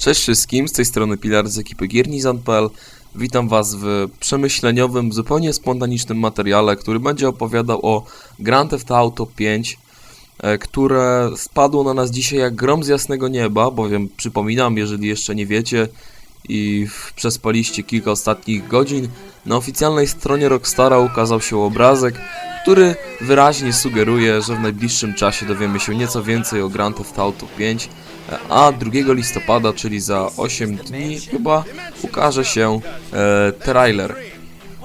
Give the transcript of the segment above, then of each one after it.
Cześć wszystkim, z tej strony Pilar z ekipy Giernizan.pl. Witam Was w przemyśleniowym, zupełnie spontanicznym materiale, który będzie opowiadał o Grand Theft Auto 5, e, które spadło na nas dzisiaj jak grom z jasnego nieba, bowiem przypominam, jeżeli jeszcze nie wiecie i przespaliście kilka ostatnich godzin, na oficjalnej stronie Rockstara ukazał się obrazek, który wyraźnie sugeruje, że w najbliższym czasie dowiemy się nieco więcej o Grand Theft Auto 5, a 2 listopada, czyli za 8 dni chyba, ukaże się e, trailer.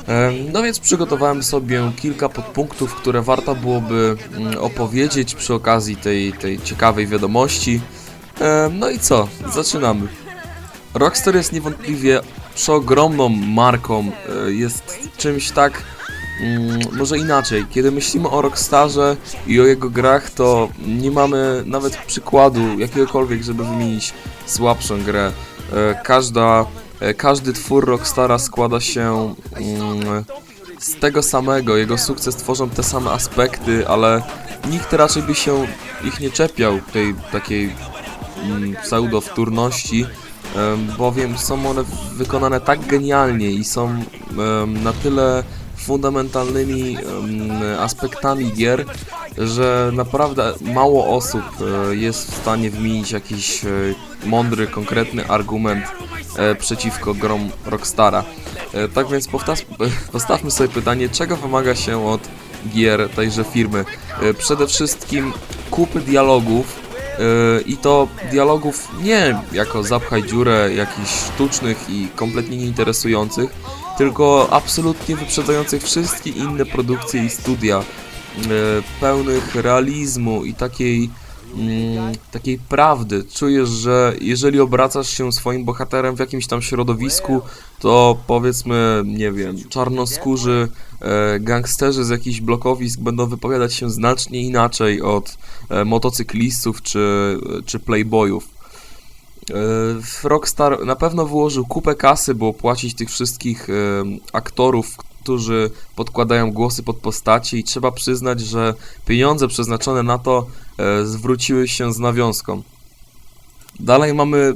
E, No więc przygotowałem sobie kilka podpunktów, które warto byłoby mm, opowiedzieć przy okazji tej, tej ciekawej wiadomości. E, No i co? Zaczynamy. Rockstar jest niewątpliwie przeogromną marką, e, jest czymś tak, mm, może inaczej, kiedy myślimy o Rockstarze i o jego grach, to nie mamy nawet przykładu jakiegokolwiek, żeby wymienić słabszą grę. E, Każda, e, każdy twór Rockstara składa się mm, z tego samego, jego sukces tworzą te same aspekty, ale nikt raczej by się ich nie czepiał, tej takiej mm, pseudo-wtórności, em, bowiem są one wykonane tak genialnie i są na tyle fundamentalnymi aspektami gier, że naprawdę mało osób e, jest w stanie wymienić jakiś e, mądry, konkretny argument e, przeciwko grom Rockstara. Tak więc postawmy sobie pytanie, czego wymaga się od gier tejże firmy. Przede wszystkim kupy dialogów, I to dialogów nie jako zapchaj dziurę jakichś sztucznych i kompletnie nieinteresujących, tylko absolutnie wyprzedzających wszystkie inne produkcje i studia, yy, pełnych realizmu i takiej, mm, takiej prawdy. Czujesz, że jeżeli obracasz się swoim bohaterem w jakimś tam środowisku, to powiedzmy, nie wiem, czarnoskórzy e, gangsterzy z jakichś blokowisk będą wypowiadać się znacznie inaczej od e, motocyklistów czy, czy playboyów. Rockstar na pewno wyłożył kupę kasy, by opłacić tych wszystkich aktorów, którzy podkładają głosy pod postaci i trzeba przyznać, że pieniądze przeznaczone na to e, zwróciły się z nawiązką. Dalej mamy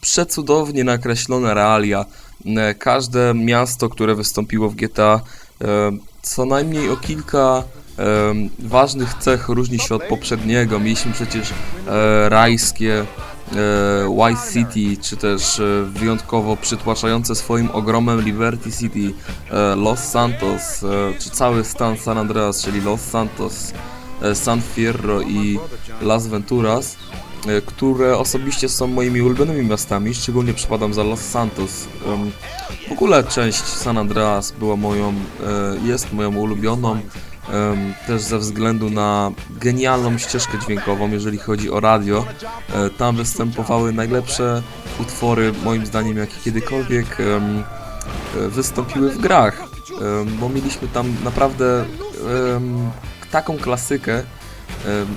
przecudownie nakreślone realia. E, Każde miasto, które wystąpiło w GTA, e, co najmniej o kilka ważnych cech różni się od poprzedniego. Mieliśmy przecież rajskie White City, czy też e, wyjątkowo przytłaczające swoim ogromem Liberty City, e, Los Santos, e, czy cały stan San Andreas, czyli Los Santos, e, San Fierro i Las Venturas e, które osobiście są moimi ulubionymi miastami, szczególnie przypadam za Los Santos. W ogóle część San Andreas była moją, e, jest moją ulubioną, też ze względu na genialną ścieżkę dźwiękową, jeżeli chodzi o radio. E, Tam występowały najlepsze utwory, moim zdaniem, jakie kiedykolwiek e, wystąpiły w grach, bo mieliśmy tam naprawdę taką klasykę,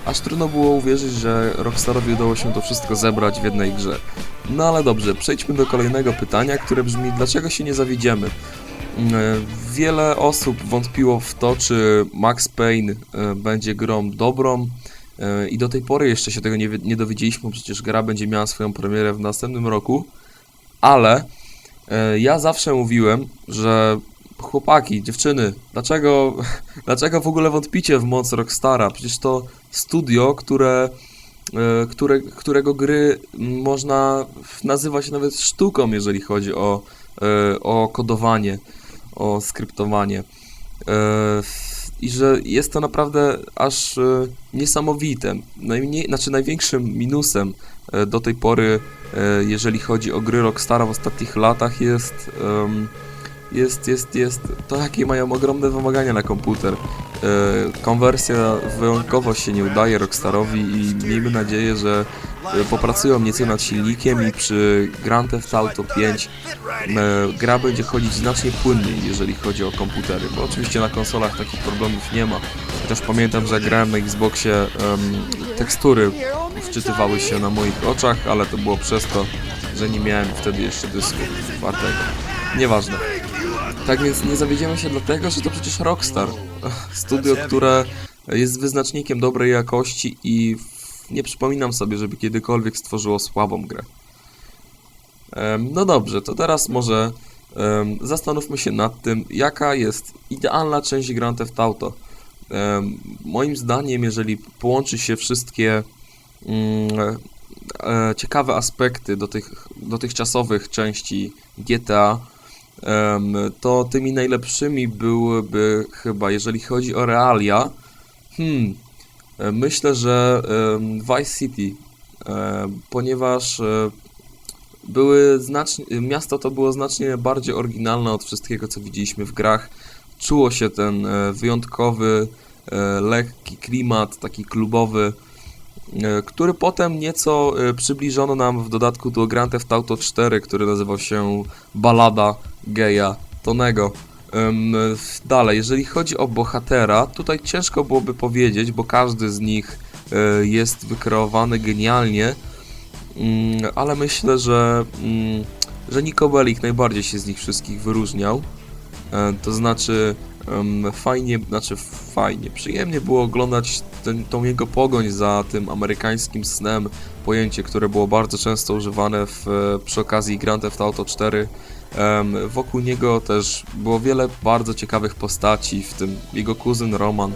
Aż trudno było uwierzyć, że Rockstarowi udało się to wszystko zebrać w jednej grze. No ale dobrze, przejdźmy do kolejnego pytania, które brzmi, dlaczego się nie zawiedziemy? E, Wiele osób wątpiło w to, czy Max Payne e, będzie grą dobrą e, i do tej pory jeszcze się tego nie, nie dowiedzieliśmy, przecież gra będzie miała swoją premierę w następnym roku, ale ja zawsze mówiłem, że chłopaki, dziewczyny, dlaczego, dlaczego w ogóle wątpicie w moc Rockstara? Przecież to studio, które, które, którego gry można nazywać nawet sztuką, jeżeli chodzi o, o kodowanie, o skryptowanie. E, I że jest to naprawdę aż e, niesamowite. Najmniej, znaczy największym minusem e, do tej pory, e, jeżeli chodzi o gry Rockstara w ostatnich latach jest... em, jest, jest, jest to, jakie mają ogromne wymagania na komputer. E, konwersja wyjątkowo się nie udaje Rockstarowi i miejmy nadzieję, że e, popracują nieco nad silnikiem i przy Grand Theft Auto 5 e, gra będzie chodzić znacznie płynniej, jeżeli chodzi o komputery, bo oczywiście na konsolach takich problemów nie ma. Chociaż pamiętam, że grałem na Xboxie, em, tekstury wczytywały się na moich oczach, ale to było przez to, że nie miałem wtedy jeszcze dysku czwartego. Nieważne. Tak więc nie zawiedziemy się dlatego, że to przecież Rockstar. Studio, które jest wyznacznikiem dobrej jakości i nie przypominam sobie, żeby kiedykolwiek stworzyło słabą grę. No dobrze, to teraz może zastanówmy się nad tym, jaka jest idealna część Grand Theft Auto. Moim zdaniem, jeżeli połączy się wszystkie mm, e, ciekawe aspekty do tych dotychczasowych części GTA, to tymi najlepszymi byłyby chyba, jeżeli chodzi o realia, hmm, e, myślę, że Vice City, e, ponieważ e, były znacznie, miasto to było znacznie bardziej oryginalne od wszystkiego, co widzieliśmy w grach. Czuło się ten wyjątkowy, lekki klimat, taki klubowy, który potem nieco e, przybliżono nam w dodatku do Grand Theft Auto 4, który nazywał się Balada Geja Tonego. W- Dalej, jeżeli chodzi o bohatera, tutaj ciężko byłoby powiedzieć, bo każdy z nich e, jest wykreowany genialnie, Mm, ale myślę, że, mm, że Nico Bellic najbardziej się z nich wszystkich wyróżniał. E, To znaczy, fajnie, znaczy fajnie, przyjemnie było oglądać ten, tą jego pogoń za tym amerykańskim snem, pojęcie, które było bardzo często używane w, przy okazji Grand Theft Auto 4. Em, Wokół niego też było wiele bardzo ciekawych postaci, w tym jego kuzyn Roman.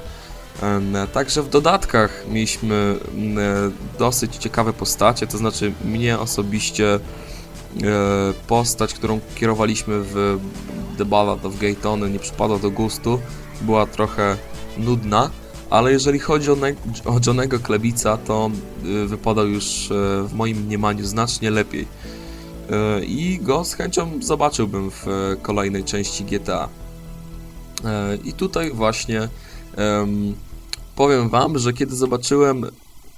Także w dodatkach mieliśmy mm, e, dosyć ciekawe postacie, to znaczy mnie osobiście e, postać, którą kierowaliśmy w The Ballad of Gay Tony nie przypadła do gustu, była trochę nudna, ale jeżeli chodzi o, ne- o Johnego Klebica, to y, wypadał już e, w moim mniemaniu znacznie lepiej. E, I go z chęcią zobaczyłbym w kolejnej części GTA. I tutaj właśnie em, powiem Wam, że kiedy zobaczyłem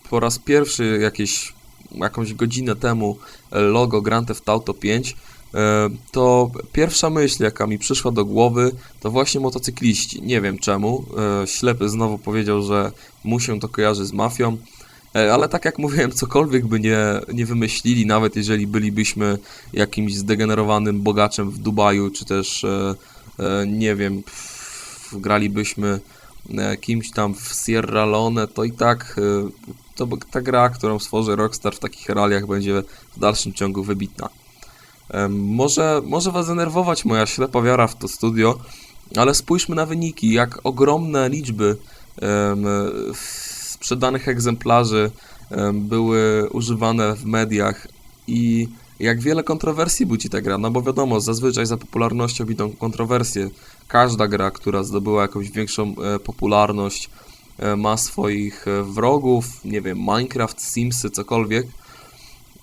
po raz pierwszy jakieś, jakąś godzinę temu logo Grand Theft Auto 5, e, to pierwsza myśl, jaka mi przyszła do głowy, to właśnie motocykliści. Nie wiem czemu. E, Ślepy znowu powiedział, że mu się to kojarzy z mafią. E, Ale tak jak mówiłem, cokolwiek by nie, nie wymyślili, nawet jeżeli bylibyśmy jakimś zdegenerowanym bogaczem w Dubaju, czy też, e, e, nie wiem, gralibyśmy e, kimś tam w Sierra Leone, to i tak e, to ta gra, którą stworzy Rockstar w takich realiach będzie w dalszym ciągu wybitna. Może, może was denerwować moja ślepa wiara w to studio, ale spójrzmy na wyniki, jak ogromne liczby sprzedanych egzemplarzy em, były używane w mediach i jak wiele kontrowersji budzi ta gra, no bo wiadomo, zazwyczaj za popularnością idą kontrowersje. Każda gra, która zdobyła jakąś większą e, popularność, e, ma swoich e, wrogów, nie wiem, Minecraft, Simsy, cokolwiek.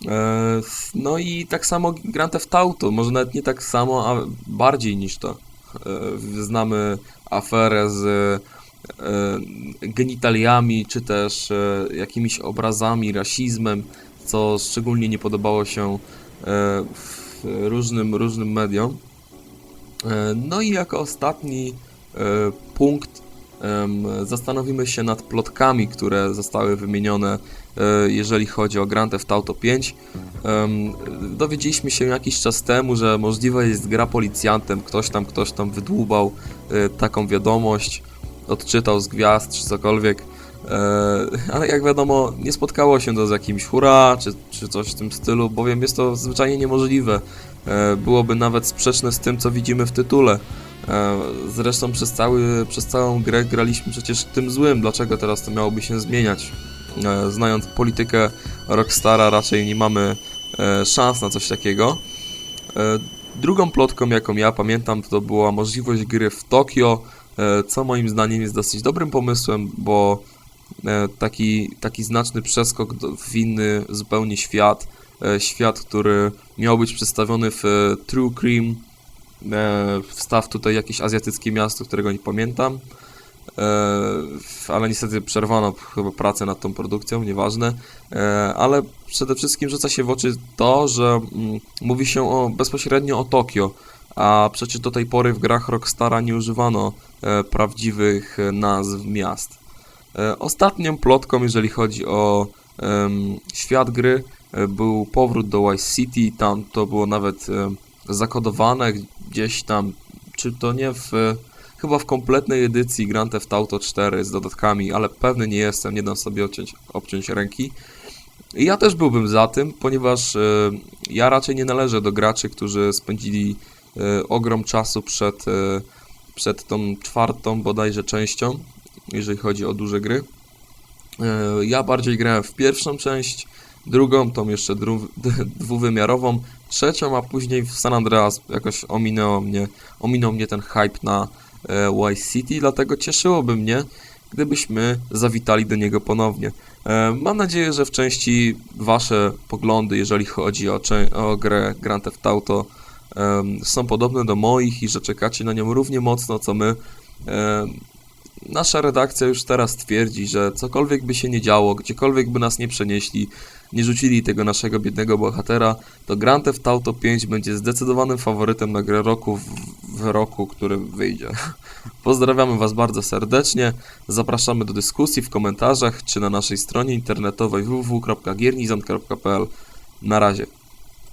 E, No i tak samo Grand Theft Auto, może nawet nie tak samo, a bardziej niż to. E, Znamy aferę z e, genitaliami, czy też jakimiś obrazami, rasizmem, co szczególnie nie podobało się różnym, różnym mediom. No i jako ostatni punkt zastanowimy się nad plotkami, które zostały wymienione, e, jeżeli chodzi o Grand Theft Auto 5. Em, Dowiedzieliśmy się jakiś czas temu, że możliwe jest gra policjantem, ktoś tam, ktoś tam wydłubał e, taką wiadomość, odczytał z gwiazd czy cokolwiek. E, Ale jak wiadomo, nie spotkało się to z jakimś hura czy, czy coś w tym stylu, bowiem jest to zwyczajnie niemożliwe. Byłoby nawet sprzeczne z tym, co widzimy w tytule. E, Zresztą przez, cały, przez całą grę graliśmy przecież tym złym. Dlaczego teraz to miałoby się zmieniać? E, Znając politykę Rockstara, raczej nie mamy e, szans na coś takiego. Drugą plotką, jaką ja pamiętam, to była możliwość gry w Tokio, co moim zdaniem jest dosyć dobrym pomysłem, bo taki, taki znaczny przeskok w inny zupełnie świat, świat, który miał być przedstawiony w True Cream, wstaw tutaj jakieś azjatyckie miasto, którego nie pamiętam, e, ale niestety przerwano chyba pracę nad tą produkcją, nieważne, e, ale przede wszystkim rzuca się w oczy to, że mm, mówi się o, bezpośrednio o Tokio, a przecież do tej pory w grach Rockstara nie używano e, prawdziwych e, nazw miast. E, Ostatnią plotką, jeżeli chodzi o świat gry, e, był powrót do Vice City. Tam to było nawet zakodowane gdzieś tam, czy to nie w. chyba w kompletnej edycji Grand Theft Auto 4 z dodatkami, ale pewny nie jestem, nie dam sobie obciąć, obciąć ręki. I ja też byłbym za tym, ponieważ e, ja raczej nie należę do graczy, którzy spędzili e, ogrom czasu przed, e, przed tą czwartą bodajże częścią, jeżeli chodzi o duże gry. Ja bardziej grałem w pierwszą część, drugą, tą jeszcze dwuwymiarową, trzecią, a później w San Andreas jakoś ominęło mnie, ominął mnie ten hype na e, Vice City, dlatego cieszyłoby mnie, gdybyśmy zawitali do niego ponownie. E, Mam nadzieję, że w części Wasze poglądy, jeżeli chodzi o, o grę Grand Theft Auto, są podobne do moich i że czekacie na nią równie mocno co my. Em, Nasza redakcja już teraz twierdzi, że cokolwiek by się nie działo, gdziekolwiek by nas nie przenieśli, nie rzucili tego naszego biednego bohatera, to Grand Theft Auto 5 będzie zdecydowanym faworytem na grę roku w, w roku, który wyjdzie. Pozdrawiamy Was bardzo serdecznie, zapraszamy do dyskusji w komentarzach czy na naszej stronie internetowej www.giernizant.pl. Na razie.